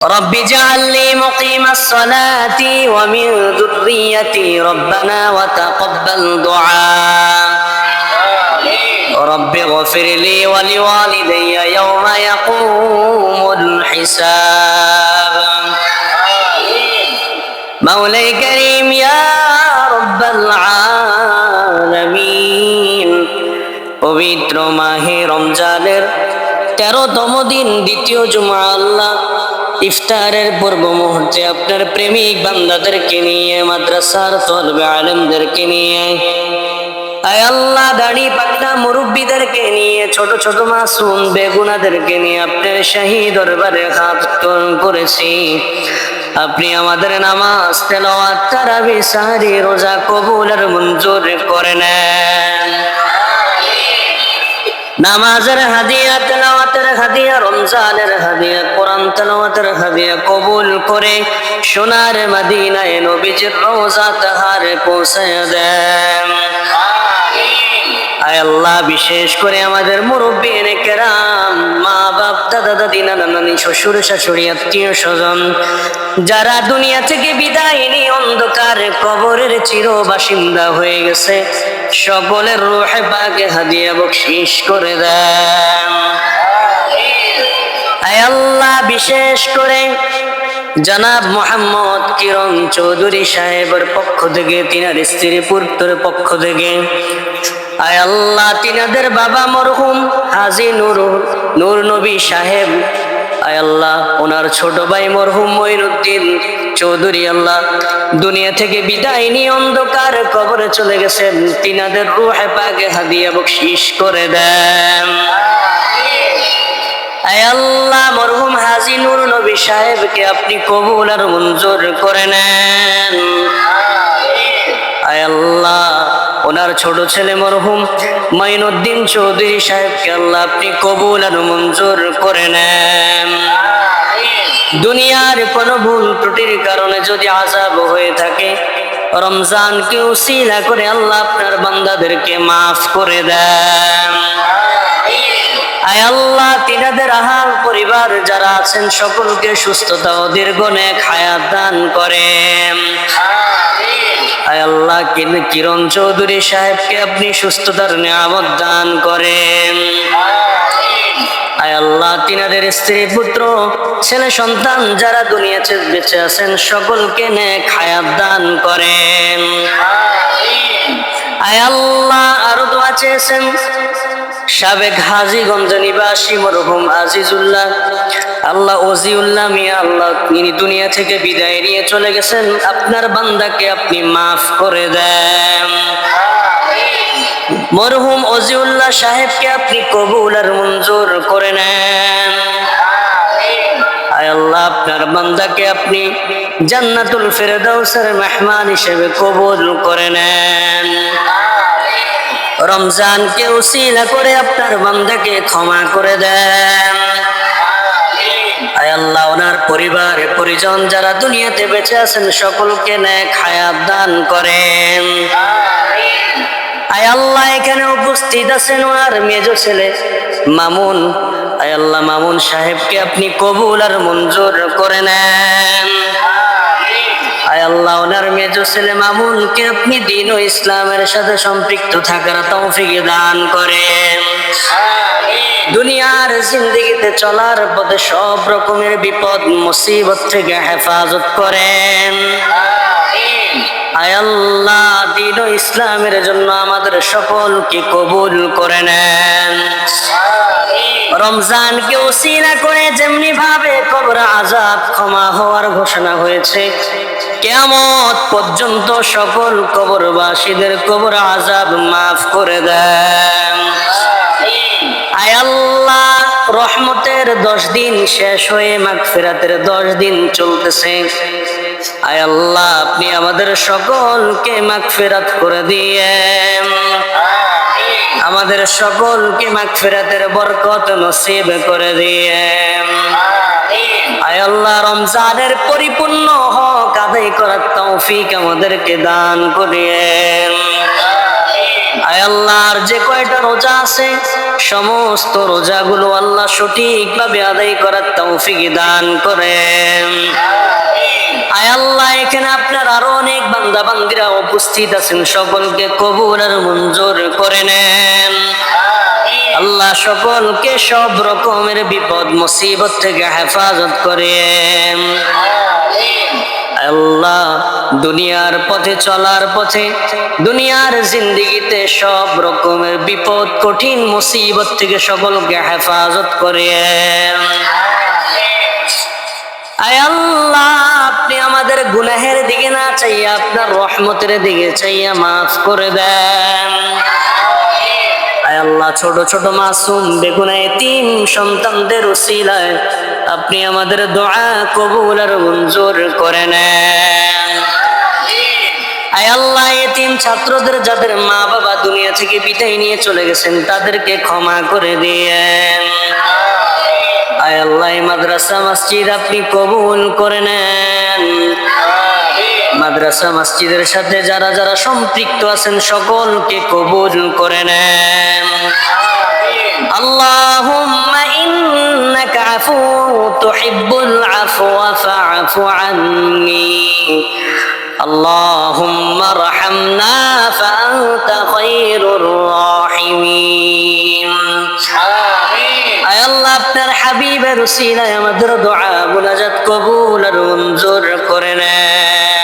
رب اجعلني مقيم الصلاة ومن ذريتي ربنا وتقبل دعاء رب اغفر لي ولوالدي يوم يقوم الحساب مولاي كريم يا رب العالمين পবিত্র মাহে রমজানের তেরোতম দিন দ্বিতীয় জুমা আল্লাহ ইফতারের পূর্ব মুহূর্তে আপনার প্রেমিক বান্দাদেরকে নিয়ে, মাদ্রাসার তলবে আলেমদেরকে নিয়ে, আয় আল্লাহ, দাড়ি পাকনা মুরব্বীদেরকে নিয়ে, ছোট ছোট মাসুম বেগুনাদেরকে নিয়ে আপনার শাহী দরবারে হাত করেছি। আপনি আমাদের নামাজ, তেলাওয়াত, তারাবি, সাহারি, রোজা কবুলের মঞ্জুর করে নেন নামাজের হাদিয়া, তেলাওয়াতের হাদিয়া, রমজানের হাদিয়া, কোরআন তেলাওয়াতের হাদিয়া কবুল করে সোনার মদিনায় নবীজির রোজা তাহারে পৌঁছায় দেন। আল্লাহ, বিশেষ করে আমাদের মুরব্বী কেরাম মা বাপ দাদা দাদি নানা নানি শ্বশুর শাশুড়ি আত্মীয় স্বজন যারা দুনিয়া থেকে বিদায় নিয়ে অন্ধকার কবরের চির বাসিন্দা হয়ে গেছে সকলের রুহে পাকে হাদিয়া বকশিস করে দেন। আল্লাহ, বিশেষ করে জনাব মোহাম্মদ কিরণ চৌধুরী সাহেবের পক্ষ থেকে, তিনার স্ত্রী পুত্রের পক্ষ থেকে, আয় আল্লাহ, তিনাদের বাবা মরহুম হাজি নূর নবী সাহেব আয় আল্লাহ, ওনার ছোট ভাই মরহুম মঈনুদ্দিন চৌধুরী আল্লাহ, দুনিয়া থেকে বিদায় নিয়ে অন্ধকার কবরে চলে গেছেন। তিনাদের রুহে পাকে হাদিয়া বকশিস করে দেন। আল্লাহ, মরহুম হাজি নূর নবী সাহেবকে আপনি কবুল আর মঞ্জুর করে নেন। আয় আল্লাহ ওনার ছোট ছেলে মরহুম মাইনুদ্দিন চৌধুরী সাহেবকে আল্লাহ আপনি কবুল আর মঞ্জুর করে নেন। দুনিয়ার কোনো ভুল ত্রুটির কারণে যদি আজাব হয়ে থাকে, রমজানকে উসিলা করে আল্লাহ আপনার বান্দাদেরকে মাফ করে দেন। আয় আল্লাহ, তিনাদের আহাল পরিবার যারা আছেন সকলকে সুস্থতা ও দীর্ঘ নেক হায়াত দান করেন। আয় আল্লাহ কিরণ চৌধুরী সাহেবকে আপনি সুস্থতার নিয়ামত দান করেন। আয় আল্লাহ, তিনাদের স্ত্রী, পুত্র, ছেলে, সন্তান যারা দুনিয়াতে বেঁচে আছেন, সকলকে নে খায়াত দান করেন। আয় আল্লাহ, আরও তো চেয়েছেন। সাবেক হাজিগঞ্জ নিবাসী মরহুম আজিজুল্লাহ। আল্লাহ ওজিউল্লাহ মিয়া আল্লাহ তিনি দুনিয়া থেকে বিদায় নিয়ে চলে গেছেন। আপনার বান্দাকে আপনি মাফ করে দেন। মরহুম অজিউল্লাহ সাহেবকে আপনি কবুল আর মঞ্জুর করে নেন। আল্লাহ, আপনার বান্দাকে আপনি জান্নাতুল ফেরদাউসের মেহমান হিসেবে কবুল করে নেন। রমজানকে উসিলা করে আপনার বান্দাকে ক্ষমা করে দেন। আল্লাহ, ওনার পরিবার, পরিজন যারা দুনিয়াতে বেঁচে আছেন, সকলকে নেক হায়াত দান করেন। আয় আল্লাহ, এখানে উপস্থিত আছেন ওনার মেজ ছেলে মামুন। আয় আল্লাহ, মামুন সাহেবকে আপনি কবুল আর মঞ্জুর করে নেন। আল্লাহ ওনার মেজ ছেলে মামুনকে আপনি দিন ও ইসলামের সাথে সম্পৃক্ত থাকার তৌফিক দান করেন। দুনিয়ার জিন্দগিতে চলার পথে সব রকমের বিপদ মুসিবত থেকে হেফাজত করেন। আয় আল্লাহ দিন ও ইসলামের জন্য আমাদের সকলকে কবুল করে নেন। রমজানকে ওসিলা করে যেমনি ভাবে কবর আজাব ক্ষমা হওয়ার ঘোষণা হয়েছে। কেমত পর্যন্ত সকল কবরবাসীদের কবর আজাব মাফ করে দেন। আয় আল্লাহ, রহমতের দশ দিন শেষ হয়ে মাগফিরাতের দশ দিন চলতেছে। আয় আল্লাহ, আপনি আমাদের সকলকে মাগফিরাত করে দিয়ে আমাদের সকলকে মাগফিরাতের বরকত নসিব করে দিয়ে আয় আল্লাহ রমজানের পরিপূর্ণ হক আদায় করার তৌফিক আমাদেরকে দান করিয়েন। আল্লাহর যে কয়টা রোজা আছে, সমস্ত রোজাগুলো আল্লাহ সঠিকভাবে আদায় করার তৌফিক দান করেন। আয় আল্লাহ, এখানে আপনার আরও অনেক বান্দা বান্দিরা উপস্থিত আছেন, সকলকে কবুল আর মঞ্জুর করে নেন। আল্লাহ সকলকে সব রকমের বিপদ, মুসিবত থেকে হেফাজত করেন। আল্লাহ দুনিয়ার পথে চলার পথে, দুনিয়ার জিন্দিগিতে সব রকমের বিপদ, কঠিন, মুসিবত থেকে সকলকে হেফাজত করে আয় আল্লাহ, আপনি আমাদের গুনাহের দিকে না চাইয়া, আপনার রহমতের দিকে চাইয়া মাফ করে দেন। আল্লাহ ছোট ছোট মাসুম বেগুনা এতিম সন্তানদের উসিলায় আপনি আমাদের দোয়া কবুল আর মঞ্জুর করে নেন। আয় আল্লাহ এতিম ছাত্রদের যাদের মা বাবা দুনিয়া থেকে বিদায় নিয়ে চলে গেছেন, তাদেরকে ক্ষমা করে দিয়েন। আয় আল্লাহ মাদ্রাসা, মসজিদ আপনি কবুল করে নেন। মাদ্রাসা মসজিদের সাথে যারা যারা সম্পৃক্ত আছেন সকলকে কবুল করে নেন اللهم إنك عفو تحب العفو فاعف عني اللهم ارحمنا فأنت خير الراحمين আয় আল্লাহ আপনার হাবিবের উসিলায় আমাদের দোয়া মুনাজাত কবুল আর মঞ্জুর করে নেন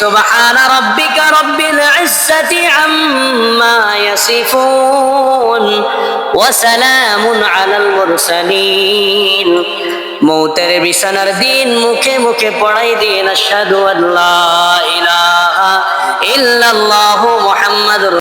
سبحان ربك رب العزة عما يصفون وسلام على المرسلين মৌতের বিছানার দিন মুখে মুখে পড়াই দিন আশহাদু আল্লাহ ইলাহা ইল্লাল্লাহু মুহাম্মাদুর